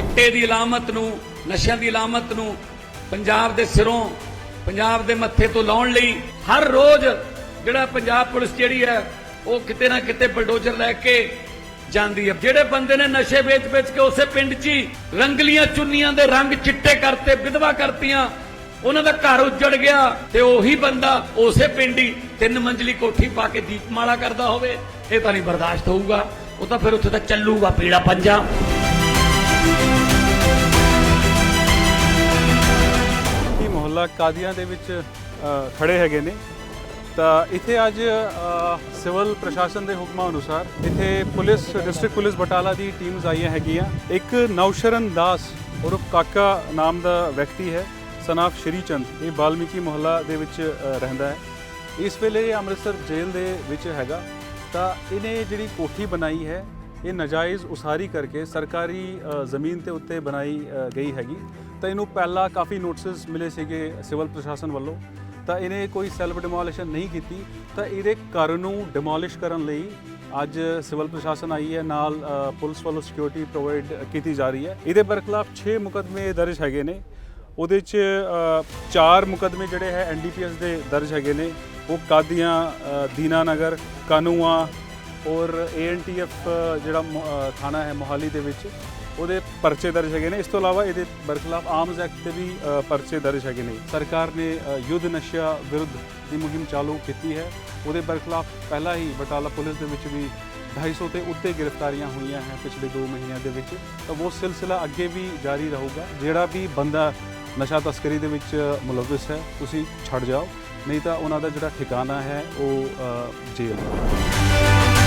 ਚਿੱਟੇ ਦੀ ਇਲਾਮਤ ਨੂੰ, ਨਸ਼ਿਆਂ ਦੀ ਇਲਾਮਤ ਨੂੰ ਪੰਜਾਬ ਦੇ ਸਿਰੋਂ, ਪੰਜਾਬ ਦੇ ਮੱਥੇ ਤੋਂ ਲਾਉਣ ਲਈ ਹਰ ਰੋਜ਼ ਜਿਹੜਾ ਪੰਜਾਬ ਪੁਲਿਸ ਜਿਹੜੀ ਹੈ, ਉਹ ਕਿਤੇ ਨਾ ਕਿਤੇ ਬਲਡੋਜ਼ਰ ਲੈ ਕੇ ਜਾਂਦੀ ਹੈ। ਜਿਹੜੇ ਬੰਦੇ ਨੇ ਨਸ਼ੇ ਵੇਚ-ਵੇਚ ਕੇ ਉਸੇ ਪਿੰਡ 'ਚ ਹੀ ਰੰਗਲੀਆਂ ਚੁੰਨੀਆਂ ਦੇ ਰੰਗ ਚਿੱਟੇ ਕਰਤੇ, ਵਿਧਵਾ ਕਰਤੀਆਂ, ਉਹਨਾਂ ਦਾ ਘਰ ਉੱਜੜ ਗਿਆ ਤੇ ਉਹੀ ਬੰਦਾ ਉਸੇ ਪਿੰਡ ਹੀ ਤਿੰਨ ਮੰਜ਼ਲੀ ਕੋਠੀ ਪਾ ਕੇ ਦੀਪਮਾਲਾ ਕਰਦਾ ਹੋਵੇ, ਇਹ ਤਾਂ ਨਹੀਂ ਬਰਦਾਸ਼ਤ ਹੋਊਗਾ। ਉਹ ਤਾਂ ਫਿਰ ਉੱਥੇ ਤਾਂ ਚੱਲੂਗਾ, ਪੀੜਾ ਪੰਜਾ। ਕੀ ਮੁਹੱਲਾ ਕਾਦੀਆਂ ਦੇ ਵਿੱਚ ਅ, ਖੜੇ ਹੈਗੇ ਨੇ? ਤਾਂ ਇੱਥੇ ਅੱਜ ਸਿਵਲ ਪ੍ਰਸ਼ਾਸਨ ਦੇ ਹੁਕਮਾਂ ਅਨੁਸਾਰ ਇੱਥੇ ਪੁਲਿਸ ਡਿਸਟ੍ਰਿਕਟ ਪੁਲਿਸ ਬਟਾਲਾ ਦੀ ਟੀਮਸ ਆਈਆਂ ਹੈਗੀਆਂ। ਇੱਕ ਨੌਸ਼ਰਨ ਦਾਸ ਉਰਫ ਕਾਕਾ ਨਾਮ ਦਾ ਵਿਅਕਤੀ ਹੈ ਸਨਾਫ ਸ਼੍ਰੀ ਚੰਦ ਇਹ ਬਾਲਮੀਕੀ ਮੁਹੱਲਾ ਦੇ ਵਿੱਚ ਰਹਿੰਦਾ ਹੈ। ਇਸ ਵੇਲੇ ਅੰਮ੍ਰਿਤਸਰ ਜੇਲ੍ਹ ਦੇ ਵਿੱਚ ਹੈਗਾ। ਤਾਂ ਇਹਨੇ ਜਿਹੜੀ ਕੋਠੀ ਬਣਾਈ ਹੈ ਇਹ ਨਾਜਾਇਜ਼ ਉਸਾਰੀ ਕਰਕੇ ਸਰਕਾਰੀ ਜ਼ਮੀਨ ਤੇ ਉੱਤੇ ਬਣਾਈ ਗਈ ਹੈਗੀ। ਤਾਂ ਇਹਨੂੰ ਪਹਿਲਾਂ ਕਾਫੀ ਨੋਟਿਸਸ ਮਿਲੇ ਸੀਗੇ ਸਿਵਲ ਪ੍ਰਸ਼ਾਸਨ ਵੱਲੋਂ। ਤਾਂ ਇਹਨੇ ਕੋਈ ਸੈਲਫ ਡਿਮੋਲਿਸ਼ਨ ਨਹੀਂ ਕੀਤੀ। ਤਾਂ ਇਹਦੇ ਘਰ ਨੂੰ ਡਿਮੋਲਿਸ਼ ਕਰਨ ਲਈ ਅੱਜ ਸਿਵਲ ਪ੍ਰਸ਼ਾਸਨ ਆਈ ਹੈ ਨਾਲ ਪੁਲਿਸ ਵੱਲੋਂ ਸਿਕਿਉਰਿਟੀ ਪ੍ਰੋਵਾਈਡ ਕੀਤੀ ਜਾ ਰਹੀ ਹੈ। ਇਹਦੇ ਬਰਖਲਾਫ 6 ਮੁਕਦਮੇ ਦਰਜ ਹੈਗੇ ਨੇ। ਉਹਦੇ 'ਚ ਅ, ਚਾਰ ਮੁਕਦਮੇ ਜਿਹੜੇ ਹੈ ਐਨਡੀਪੀਐਸ ਦੇ ਦਰਜ ਹੈਗੇ ਨੇ। ਉਹ ਕਾਦੀਆਂ ਅ, ਦੀਨਾਨਗਰ ਕਾਨੂੰਆਂ ਔਰ ਏਐਨਟੀਐਫ ਜਿਹੜਾ ਮੁ- ਥਾਣਾ ਹੈ ਮੋਹਾਲੀ ਦੇ ਵਿੱਚ, ਉਹਦੇ ਪਰਚੇ ਦਰਜ ਹੈਗੇ ਨੇ। ਇਸ ਤੋਂ ਇਲਾਵਾ ਇਹਦੇ ਬਰਖਲਾਫ ਆਰਮਸ ਐਕਟ ਤੇ ਵੀ ਪਰਚੇ ਦਰਜ ਹੈਗੇ ਨੇ। ਸਰਕਾਰ ਨੇ ਯੁੱਧ ਨਸ਼ਾ ਵਿਰੁੱਧ ਦੀ ਮੁਹਿੰਮ ਚਾਲੂ ਕੀਤੀ ਹੈ। ਉਹਦੇ ਬਰਖਲਾਫ ਪਹਿਲਾਂ ਹੀ ਬਟਾਲਾ ਪੁਲਿਸ ਦੇ ਵਿੱਚ ਵੀ 250 ਤੇ ਉੱਤੇ ਗ੍ਰਿਫਤਾਰੀਆਂ ਹੋਈਆਂ ਹੈ ਪਿਛਲੇ 2 ਮਹੀਨਿਆਂ ਦੇ ਵਿੱਚ। ਤਾਂ ਉਹ ਸਿਲਸਿਲਾ ਅੱਗੇ ਵੀ ਜਾਰੀ ਰਹੂਗਾ। ਜਿਹੜਾ ਵੀ ਬੰਦਾ ਨਸ਼ਾ ਤਸਕਰੀ ਦੇ ਵਿੱਚ ਮੁਲਵਿਸ ਹੈ, ਤੁਸੀਂ ਛੱਡ ਜਾਓ। ਨਹੀਂ ਤਾਂ ਉਹਨਾਂ ਦਾ ਜਿਹੜਾ ਠਿਕਾਣਾ ਹੈ, ਉਹ ਜੇਲ੍ਹ।